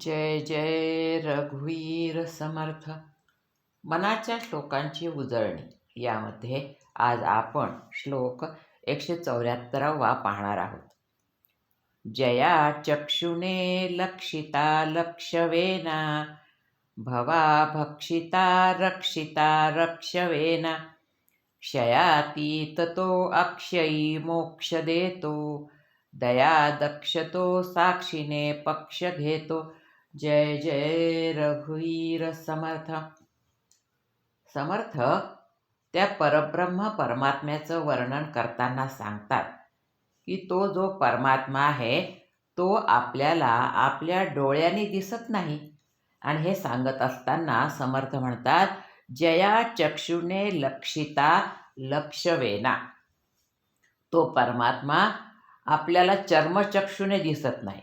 जय जय रघुवीर समर्थ. मनाच्या श्लोकांची उजळणी. यामध्ये आज आपण श्लोक एकशे चौऱ्याहत्तरावा पाहणार आहोत. जया चक्षुने लक्षिता लक्षवेना भवा भक्षिता रक्षिता रक्षवेना. क्षयातीत तो अक्षयी मोक्ष देतो दया दक्षतो साक्षीने पक्ष घेतो. जय जय रघुवीर समर्थ समर्थ त्या परब्रह्म परमात्म्याचं वर्णन करताना सांगतात की तो जो परमात्मा आहे तो आपल्याला आपल्या डोळ्यांनी दिसत नाही. आणि हे सांगत असताना समर्थ म्हणतात जया चक्षुने लक्षिता लक्षवेना. तो परमात्मा आपल्याला चर्मचक्षुने दिसत नाही.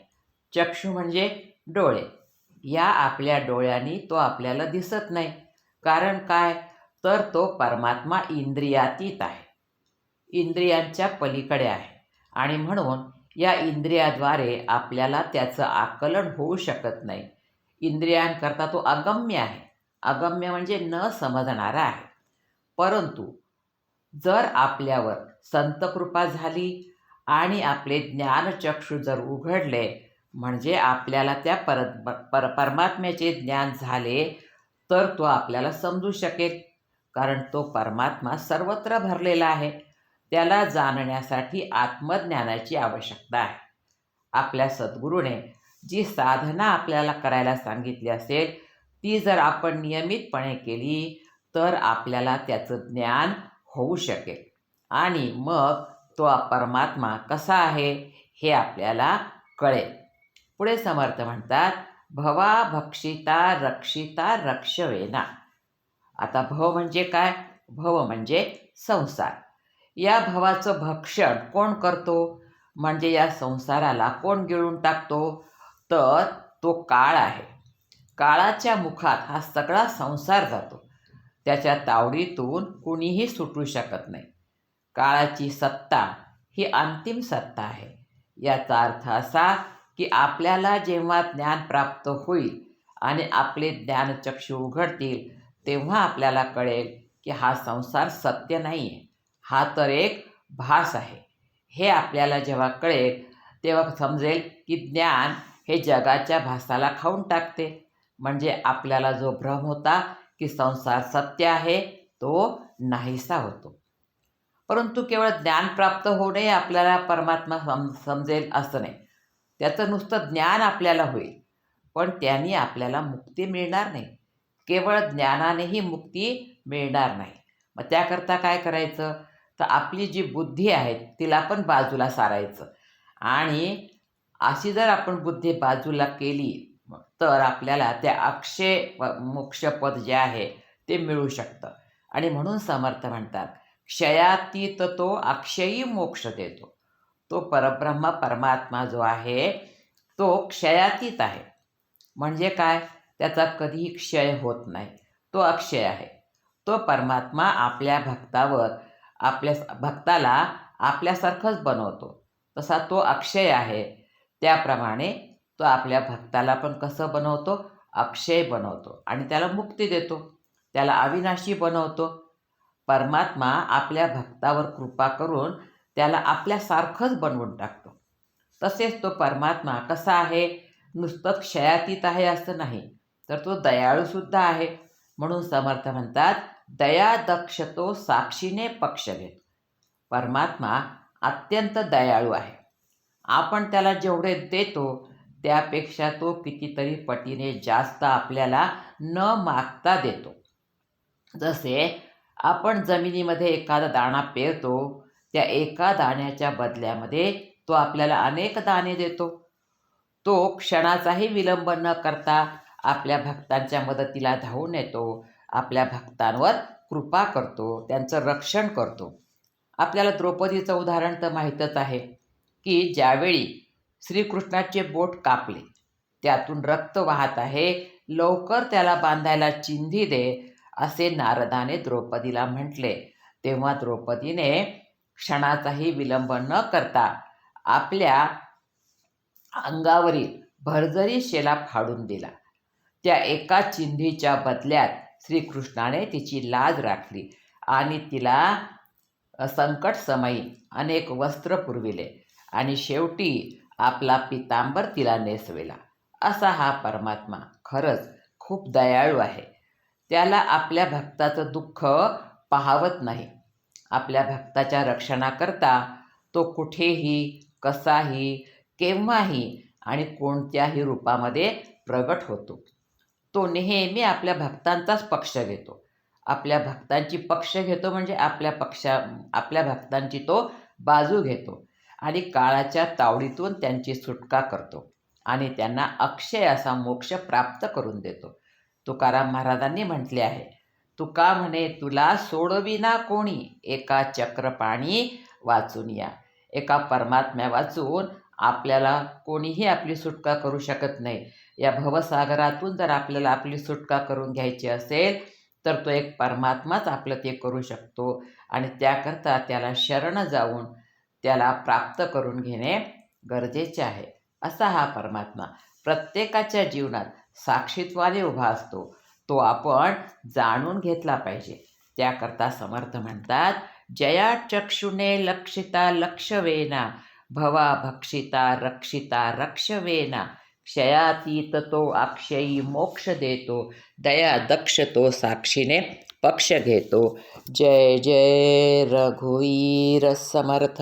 चक्षु म्हणजे डोळे. या आपल्या डोळ्यांनी तो आपल्याला दिसत नाही. कारण काय? तर तो परमात्मा इंद्रियातीत आहे. इंद्रियांच्या पलीकडे आहे. आणि म्हणून या इंद्रियाद्वारे आपल्याला त्याचं आकलन होऊ शकत नाही. इंद्रियांकरता तो अगम्य आहे. अगम्य म्हणजे न समजणारा आहे. परंतु जर आपल्यावर संतकृपा झाली आणि आपले ज्ञानचक्षु जर उघडले म्हणजे आपल्याला त्या परत पर परमात्म्याचे ज्ञान झाले तर तो आपल्याला समजू शकेल. कारण तो परमात्मा सर्वत्र भरलेला आहे. त्याला जाणण्यासाठी आत्मज्ञानाची आवश्यकता आहे. आपल्या सद्गुरूने जी साधना आपल्याला करायला सांगितली असेल ती जर आपण नियमितपणे केली तर आपल्याला त्याचं ज्ञान होऊ शकेल. आणि मग तो परमात्मा कसा आहे हे आपल्याला कळेल. पुढे समर्थ म्हणतात भवा भक्षिता रक्षिता रक्षवेना. आता भव म्हणजे काय? भव म्हणजे संसार. या भवाचं भक्षण कोण करतो? म्हणजे या संसाराला कोण गिळून टाकतो? तर तो काळ आहे. काळाच्या मुखात हा सगळा संसार जातो. त्याच्या तावडीतून कुणीही सुटू शकत नाही. काळाची सत्ता ही अंतिम सत्ता आहे. याचा अर्थ असा की आपल्याला जेव्हा ज्ञान प्राप्त होईल आणि आपले ज्ञानचक्षू उघडतील तेव्हा आपल्याला कळेल की हा संसार सत्य नाही आहे हा तर एक भास आहे. हे आपल्याला जेव्हा कळेल तेव्हा समजेल की ज्ञान हे जगाच्या भासाला खाऊन टाकते. म्हणजे आपल्याला जो भ्रम होता की संसार सत्य आहे तो नाहीसा होतो. परंतु केवळ ज्ञान प्राप्त होणे आपल्याला परमात्मा सम समजेल असं नाही. त्याचं नुसतं ज्ञान आपल्याला होईल. पण त्यांनी आपल्याला मुक्ती मिळणार नाही. केवळ ज्ञानानेही मुक्ती मिळणार नाही. मग त्याकरता काय करायचं? तर आपली जी बुद्धी आहे तिला पण बाजूला सारायचं. आणि अशी जर आपण बुद्धी बाजूला केली तर आपल्याला त्या अक्षय मोक्षपद जे आहे ते मिळू शकतं. आणि म्हणून समर्थ म्हणतात क्षयातीत तो अक्षयी मोक्ष देतो. तो परब्रह्म परमात्मा जो आहे तो क्षयातीत आहे. म्हणजे काय? त्याचा कधीही क्षय होत नाही. तो अक्षय आहे. तो परमात्मा आपल्या भक्तावर आपल्या भक्ताला आपल्यासारखंच बनवतो. तसा तो अक्षय आहे. त्याप्रमाणे तो आपल्या भक्ताला पण कसं बनवतो? अक्षय बनवतो आणि त्याला मुक्ती देतो. त्याला अविनाशी बनवतो. परमात्मा आपल्या भक्तावर कृपा करून त्याला आपल्यासारखंच बनवून टाकतो. तसेच तो परमात्मा कसा आहे? नुसतं क्षयातीत आहे असं नाही तर तो दयाळूसुद्धा आहे. म्हणून समर्थ म्हणतात दया दक्ष तो साक्षीने पक्ष घेत. परमात्मा अत्यंत दयाळू आहे. आपण त्याला जेवढे देतो त्यापेक्षा तो कितीतरी पटीने जास्त आपल्याला न मागता देतो. जसे आपण जमिनीमध्ये एखादा दाणा पेरतो त्या एका दाण्याच्या बदल्यामध्ये तो आपल्याला अनेक दाणे देतो. तो क्षणाचाही विलंब न करता आपल्या भक्तांच्या मदतीला धावून येतो. आपल्या भक्तांवर कृपा करतो. त्यांचं रक्षण करतो. आपल्याला द्रौपदीचं उदाहरण तर माहीतच आहे की ज्यावेळी श्रीकृष्णाचे बोट कापले त्यातून रक्त वाहत आहे लवकर त्याला बांधायला चिंधी दे असे नारदाने द्रौपदीला म्हटले. तेव्हा द्रौपदीने क्षणाचाही विलंब न करता आपल्या अंगावरील भरजरी शेला फाडून दिला. त्या एका चिंधीच्या बदल्यात श्रीकृष्णाने तिची लाज राखली आणि तिला संकट समयी अनेक वस्त्र पुरविले आणि शेवटी आपला पितांबर तिला नेसविला. असा हा परमात्मा खरंच खूप दयाळू आहे. त्याला आपल्या भक्ताचं दुःख पाहावत नाही. आपल्या भक्ताच्या रक्षणाकरता तो कुठेही कसाही केव्हाही आणि कोणत्याही रूपामध्ये प्रगट होतो. तो नेहमी आपल्या भक्तांचाच पक्ष घेतो. आपल्या भक्तांची पक्ष घेतो म्हणजे आपल्या पक्षा आपल्या भक्तांची तो बाजू घेतो आणि काळाच्या तावडीतून त्यांची सुटका करतो आणि त्यांना अक्षय असा मोक्ष प्राप्त करून देतो. तुकाराम महाराजांनी म्हटले आहे तुका म्हणे तुला सोडविना कोणी. एका चक्रपाणी वाचून या. एका परमात्म्या वाचून आपल्याला कोणीही आपली सुटका करू शकत नाही. या भवसागरातून जर आपल्याला आपली सुटका करून घ्यायची असेल तर तो एक परमात्माच आपलं ते करू शकतो आणि त्याकरता त्याला शरण जाऊन त्याला प्राप्त करून घेणे गरजेचे आहे. असा हा परमात्मा प्रत्येकाच्या जीवनात साक्षीत्वाने उभा असतो. तो आपण जाणून घेतला पाहिजे. त्याकरता समर्थ म्हणतात जया चक्षुने लक्षिता लक्षवेना भवा भक्षिता रक्षिता रक्षवेना क्षयातीत तो अक्षयी मोक्ष देतो दया दक्ष तो साक्षीने पक्ष घेतो. जय जय रघुवीर समर्थ।